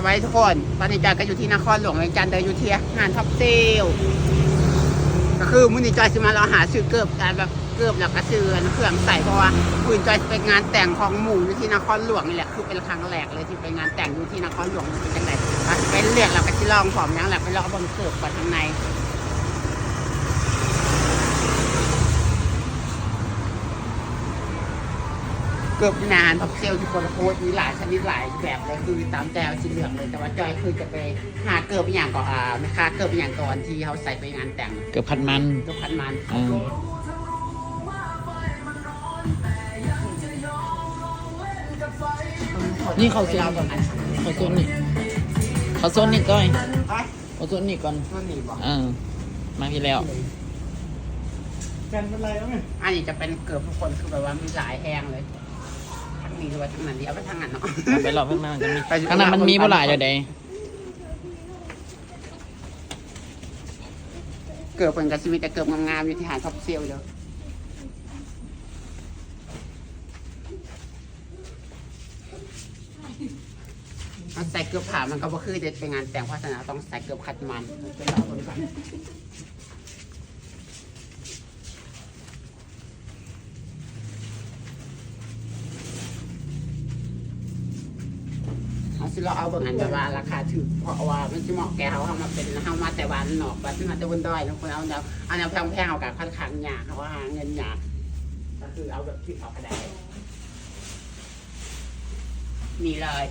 สวัสดีทุกคน ตอนนี้จอยก็อยู่ที่นครหลวงเวียงจันทร์เดยอยู่ที่งานท็อปเซลก็คือมื้อนี้จอยสิมาเราหาซื้อเกือบการแบบเกือบแล้วก็ซื้อเครื่องใส่เพราะว่าคุนจอยไปงานแต่งของหมู่อยู่ที่นครหลวงนี่แหละคือเป็นครั้งแรกเลยที่ไปงานแต่งอยู่ที่นครหลวงเป็นจังไรเป็นเรียกเราก็สิลองผอมยังแหละไปลองเบิ่งเกือบก่อนข้างใน เกือบนานท็อปเซลที่คนโพสต์มีหลายชนิดหลายแบบเลยคือตามแจวสีเหลืองเลยแต่ว่าจอยคือจะไปหาเกือบอย่างก่อนอ่าไม่ค่าเกือบอย่างก่อนที่เขาใส่ไปงานแต่งเกือบพันมันเกือบพันมันอ่านี่เขาเซ็นเราประมาณเขาโซนนี่เขาโซนนี่ก้อยเอ้ยเขาโซนนี่ก่อนต้นนี้บอกเออมาพี่แล้วกันเป็นไรแล้วไงอันนี้จะเป็นเกือบทุกคนคือแบบว่ามีหลายแห้งเลย ทั้งนี้หรือว่าทั้งนั้นเดียวไปทั้งนั้นเนาะไปรอบข้างหน้ามันจะมีข้างหน้ามันมีเท่หร่เดี๋ยวใดเกือบเป็นกระซิมีแต่เกือบงามๆอยู่ที่หาดท็อปเซลเด้อมันใส่เกือบผ่ามันก็บ่คือจะเป็นงานแต่งพราะฉะนั้นต้องใส่เกือบขัดมันไปรอคนก่อนเอา สิเราเอาบิ่งอันแบบว่าราคาถูกเพราะว่ามันจะเหมาะแก่เขาเอามาเป็นเอามาแต่วันหนอกบัดมาแต่บนดอยทุกคนเอาแนวเอาแนวแพงๆเอากับค่อนข้างยากเขาว่าหาเงินยากก็คือเอาแบบที่เอากระไดนี่เลย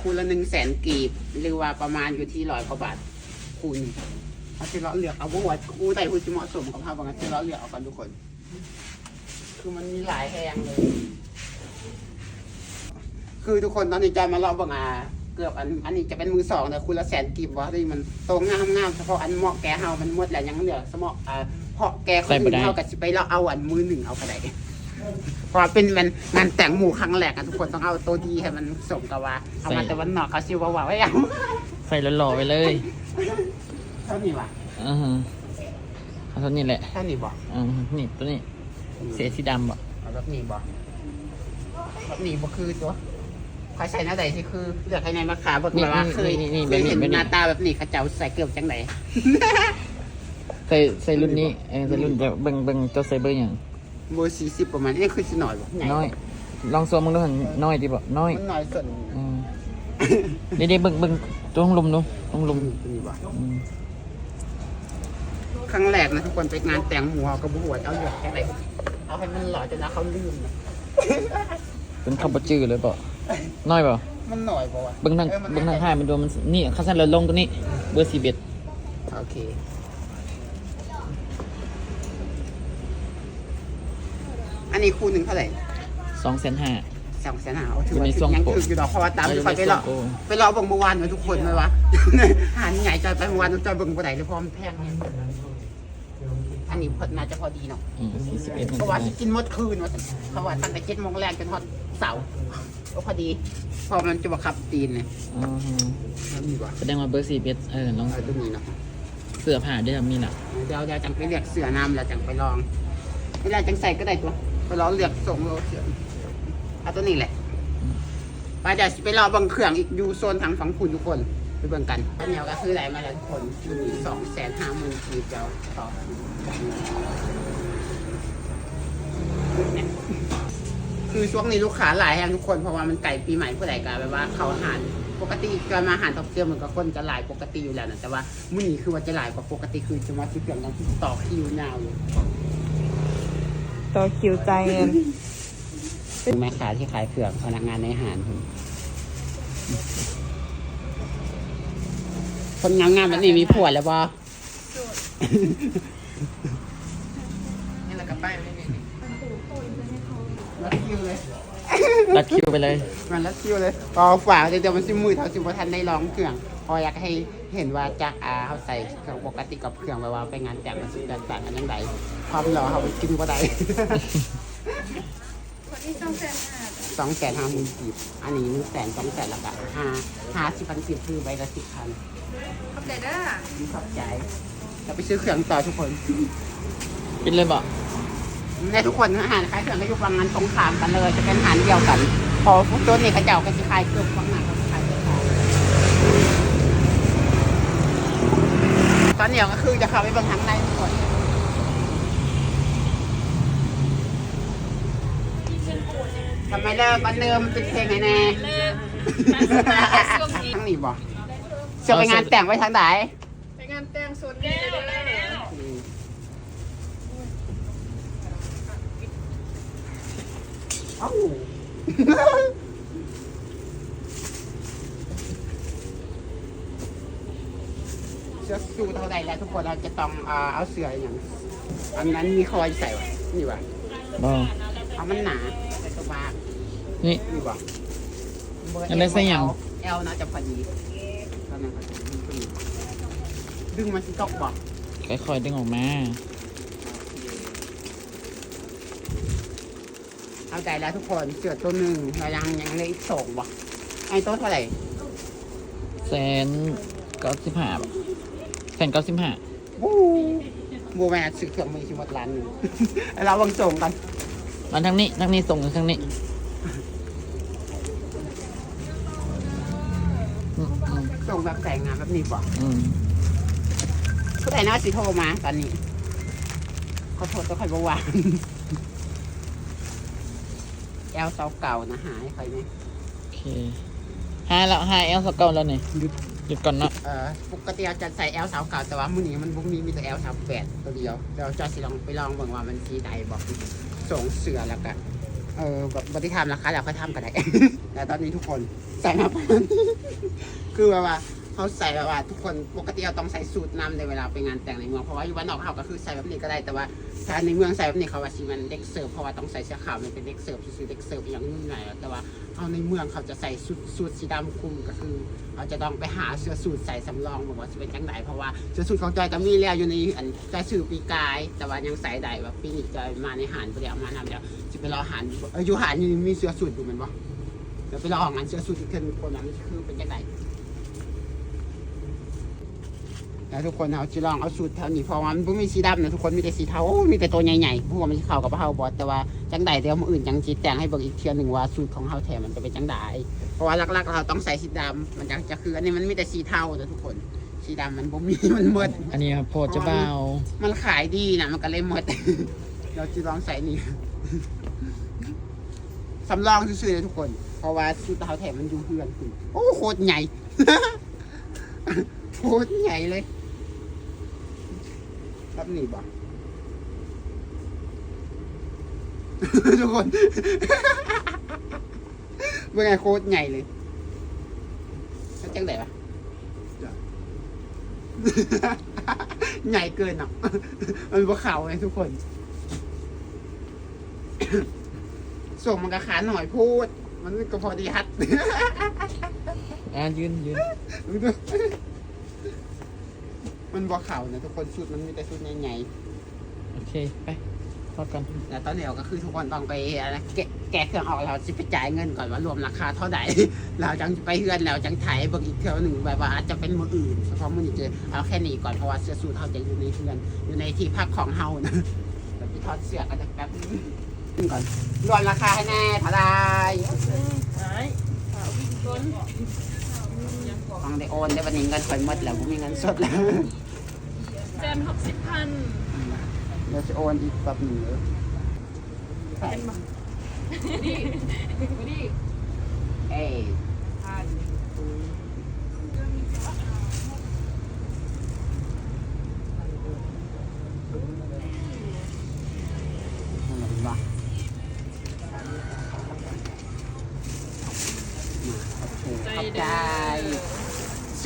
คูณละหนึ่งแสนกีบหรือว่าประมาณอยู่ที่ร้อยกว่าบาทคูณเอาที่เราเลือกเอาว่ว่าคูใดคูจะเหมาะสมกับภาพบางอันที่เราเลือกเอากันทุกคน คือมันมีหลายแหงเลย คือทุกคนตอนนี้ใจมาลองบังอาเกือบอันอันนี้จะเป็นมือสองแต่คูณละแสนกีบวะที่มันโตงามงามๆเฉพาะอันเหมาะแกเฮามันหมดแล้วยังเหลือเฉพาะอ่าเพาะแกคนอื่นเฮากับสิไปเราเอาอันมือหนึ่งเอากระไดเพราะว่าเป็นมันงานแต่งหมู่ครั้งแรกอะทุกคนต้องเอาตัวดีให้มันสมกับว่าเอามาแต่วันนอกเขาซิว่าว่าไว้เอาใส่หล่อๆไปเลยเท่านี้วะอือฮะเอาตัวนี้แหละเท่านี้บอกอือนี่ตัวนี้เสียสีดำบ่เอาแบบนี้บอกแบบนี้บ่คือตัว ใครใส่หน้าใดที่คือเลือกให้ในมาขาเบิกมาว่าเคยเคยเห็นหน้าตาแบบนี้เขาเจ้าใส่เกือบจังไหน ใส่ใส่รุ่นนี้เออใส่รุ่นเดี๋ยวเบิ่งเบิ่งเจ้าใส่เบอร์อย่างเบอร์สี่สิบประมาณนี้คือสิหน่อยบ่ใหญ่น้อย ลองสวมมึงดูหันน้อยดีบ่น้อยมันน้อยส่วนอืมเดี๋ยวๆเบิ่งเบิ่งตัวห้องลมดูห้องลมตัวนี้บ่อืมครั้งแรกนะทุกคนไปงานแต่งหมูเอากระบวดเอาเหลือกแค่ไหนเอาให้มันหล่อจนนะเขาลืมนะเป็นคำประจือเลยบ่ น้อยบ่มันหน่อยบ่วะเบิ่งทางออมันเบิ่งทางท้ายมันดูมันนี่ข้าสั้นเราลงตัวนี้เบอร์สี่เบ็ดโอเคอันนี้คูณหนึ่งเท่าไหร่สองแสนห้า สองแสนห้าเอาถือว่าอยู่ในช่วงยังโปรถืออยู่ดอกเพราะว่าตามที่คอยไปหรอกโอ้ไปรอเบิ่งเมื่อวานเหมือนทุกคนเลยวะหารใหญ่จอยไปเมื่อวานจอยเบิ่งบ่ได้เลยเพราะมันแพงเนี่ย อันนี้พอน่าจะพอดีเนาะอืมสี่สิบเอ็ดเพราะว่าสิกินหมดคืนว่าเพราะว่าตั้งแต่เจ็ดโมงแรกจนฮอดเสาร์ก็พอดีเพอมันจะบังคับตีนเลยอ๋อฮะแล้วมีบ่แสดงว่าเบอร์สี่เบ็ดเออลองเอาตัวนี้เนาะเสื้อผ้าด้วยมีล่ะเดี๋ยวเดี๋ยวจังไปเรียกเสือน้ำแล้วจังไปลองเวลาจังใส่ก็ได้ตัวไปลองเลือกส่งโลเสือเอาตัวนี้แหละไปเดี๋ยวสิไปรอเบังเครื่องอีกอยู่โซนทางฝั่งคุณทุกคน ไปเบิ่งกันอันเดียวก็คืออะไรมาแล้วทุกคนมีสองแสนห้าหมื่นทีเจ้าต่อเนี่ยคือช่วงนี้ลูกค้าหลายแห่งทุกคนเพราะว่ามันไก่ปีใหม่ผู้ใดกันแบบว่าเขาอาหารปกติการมาอาหารตอกเตียวมันก็คนจะหลายปกติอยู่แล้วนะแต่ว่ามื้อนี้คือว่าจะหลายกว่าปกติคือจะมาที่เปลี่ยนต้องต่อคิวยาวอยู่ต่อคิวใจายเงินแม่ค้าที่ขายเผือกพนักงานในอาหาร คุณคนงามๆแบบนี้มีผัวแล้วบ่นี่แหละกับป้ายไม่มีรัดคิวเลยรัดคิวไปเลย มันรัดคิวเลยพอฝากเดี๋ยวมันสิมือเท่าสิบ่ทันได้ร้องเครื่อง พออยากให้เห็นว่าจากอาเขาใส่เครื่องปกติกับเครื่องแบบว่าไปงานแต่งมันสิแตกต่างกันยังไงความหล่อเขาไปกินบ่ได้คนที่ต้องแซนหา สองแสนห้าหมื่นสิบอันนี้หนึ่งแสนสองแสนแล้วก็ห้าห้าสิบพันสิบคือใบละสิบพันขอบใจเด้อขอบใจจะไปซื้อเขียงต่อทุกคนเป็นเลยบอกในทุกคนอาหารคล้ายเขียงก็อยู่ประมานตรงขามกันเลยจะเป็นอาหารเดียวกัน พอฟุตโตนี่กระเจ้าก็จะขายเครื่องประมาณเขาขายเครื่อตอนเหนียวก็คือจะเข้าไปบางทางในทุกค ทำไมเลิกวันเดิมเป็นเพลงไงแน่เลิกทั้งนี้บ่จะไปงานแต่งไว้ทางไหนไปงานแต่งส่วนนี้เลยเด้อเอ้าเสื้อสูทเท่าไหร่แล้วทุกคนเราจะต้องเอาเอาเสื้ออย่างอันนั้นมีคอยใส่วะนี่วะบอ เอามันหนาใส่ตัวบางนี่นี่วะเบร์อันนั้นใส่หยัง เอลน่าจะพอดีตอนนั้นก็ดึงมันสิตกบ่ค่อยๆดึงออกมา เอาใจแล้วทุกคนเสื้อตัวหนึ่งเรายังยังเหลยอีกสองบ่ไอ้ตัวเท่าไหร่แสนเก้าสิบห้าแสนเก้าสิบห้าบูบูแม่ซื้อเครื่องมือชิมดร้านหนึงเราวังส่งกัน มันทางนี้ทางนี้ส่งทางนี้อืมอืมส่งแบบแต่งงานแบบนี้บ่อืมผู้ใดน่าสิโทรมาตอนนี้ขอโทษตัวใครบ่วางแอลเสาเก่านะหายใครไหมโอเคห้าแล้วห้าเอลสกเก้าแล้วนี่หยุดหยุดก่อนเนาะเออปกติเราจะใส่แอลเสาเก่าแต่ว่ามื้อนี้มันบุกมีมีแต่แอลเสาแปดตัวเดียวเดี๋ยวจะสิลองไปลองเบิ่งว่ามันสีใดบอก ส่งเสือแล้วกันเออแบบบริทามราคาแล้วค่อยทำกันได้ แต่ตอนนี้ทุกคนใส่มาประมาณนี้คือแบบว่าเขาใส่แบบว่าทุกคนปกติเราต้องใส่สูตรนำในเวลาไปงานแต่งในเมืองเพราะว่าอยู่บ้านนอกเขาก็คือใส่แบบนี้ก็ได้แต่ว่า ถ้าในเมืองใส่แบบนี้เขาว่าชิมันเด็กเสิร์ฟเพราะว่าต้องใส่เสื้อขาวมันเป็นเด็กเสิร์ฟซื้อเด็กเสิร์ฟอย่างนู้นไงแต่ว่าเอาในเมืองเขาจะใส่สูทสูทสีดำคลุมก็คือเขาจะต้องไปหาเสื้อสูทใส่สำรองบอกว่าจะเป็นจังไดเพราะว่าเสื้อสูทของจอยก็มีแล้วอยู่ในอันจอยซื้อปีกาย แต่ว่ายังใส่ได้แบบปีนี้จอยมาในหานไปเดียวมานำเดียวจะไปรอหานอยู่เอออยู่หานมีเสื้อสูทอยู่มันบ่เดี๋ยวไปรอของงานเสื้อสูทที่ขึ้นคนนั้นคือเป็นจังไดแล้วทุกคนเอาจีลองเอาสูตรแถวนี้เพราะว่ามันบ่มีสีดำนะทุกคนมีแต่สีเทาโอ้มีแต่ตัวใหญ่ๆพวกมันสิเข้ากับเฮาบอสแต่ว่าจังใดเดี๋ยวมื้ออื่นจังจีแต่งให้เบิ่งอีกเทื่อหนึงว่าสูตรของเฮาแท้มันจะเป็นจังใดเพราะว่าหลักๆเราต้องใส่สีดำมันจะจะคืออันนี้มันมีแต่สีเทานะทุกคนสีดำมันบ่มีมันหมดอันนี้ครับโพดจะเบามันขายดีนะมันก็เลยหมดเราจีลองใส่นี่สำรองซื่อๆเลยทุกคน เพราะว่าสูตรเฮาแท้มันอยู่เฮือนคุณโอ้โคตรใหญ่โคตรใหญ่เลย ครับนี่บ่ทุกคน เป็นไงโคตรใหญ่เลยแล้วจังไดวะใหญ่เกินอะ มันบ่เข่าเลยทุกคน ส่งมันก็ขาหน่อยพูด มันก็พอดีฮัดอะยืนยืน มันบ่เข่านะทุกคนชุดมันมีแต่ชุดใหญ่ๆโอเค ไปพอกันแต่ตอนเดียวก็คือทุกคนต้องไปอะไรแกะแกะเครื่องออกเราจะไปจ่ายเงินก่อนว่ารวมราคาเท่าไหร่ เราจังไปเฮือนแล้วจังถ่ายเบิ่งอีกเที่ยวหนึ่งแบบว่าอาจจะเป็นมืออื่นเฉพาะมือนี้เจอเอาแค่นี้ก่อนเพราะว่าเสื้อสูทเขาจะอยู่ในเฮือนอยู่ในที่พักของเฮานะแบบไปทอดเสื้อกันแป๊บนึงก่อนรวมราคาให้แน่เท่าไหร่ หายเอาวิ่งก้น ต้องได้โอนได้วันนี้เงินค่อยหมดแล้วผมมีเงินสดแล้วแสนหกสิบพันเดี๋ยวจะโอนอีกแบบหนึ่งเลยใช่ดีดีเอ้ยพันนั่นแหละเป็นว่าขอบใจ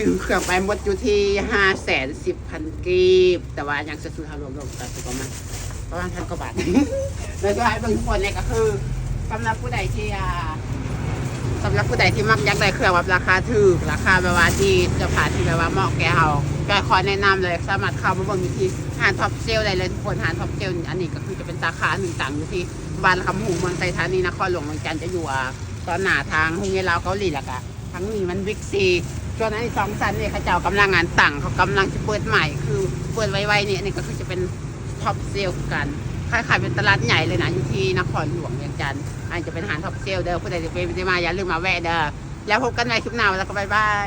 ซื้อเครื่องไปหมดอยู่ที่ห้าแสนสิบพันกีบ แต่ว่ายังจะซื้อทารวมๆกันประมาณประมาณพันกว่าบาทแล้วก็ให้บางคนเนี่ยก็คือสำหรับผู้ใดที่อ่าสำหรับผู้ใดที่มักอยากได้เครื่องแบบราคาถูกราคาแบบว่าที่จะผ่านที่แบบว่าเหมาะแก่เฮาก็ขอแนะนำเลยสามารถเข้ามาเบิ่งอยู่ที่หานท็อปเซลได้เลยทุกคนหานท็อปเซลอันนี้ก็คือจะเป็นสาขาหนึ่งต่างอยู่ที่บ้านคำหูเมืองไทยธานีนครหลวงเมืองจันทร์จะอยู่อ่าตอนหน้าทางฮงเยลาวเกาหลีแหละกะทั้งนี้มันวิกซี ส่วนอันนี้สองสันเนี่ยเขาเจ้ากำลังงานต่างเขากำลังจะเปิดใหม่ คือเปิดไวๆเนี่ยอันนี้ก็คือจะเป็นท็อปเซลกันคล้ายๆเป็นตลาดใหญ่เลยนะอยู่ที่นครหลวงเวียงจันทร์อันจะเป็นหานท็อปเซลเด้อผู้ใดจะไปไม่ได้มาอย่าลืมมาแวะเด้อแล้วพบกันใหม่คลิปหน้าแล้วก็บายบาย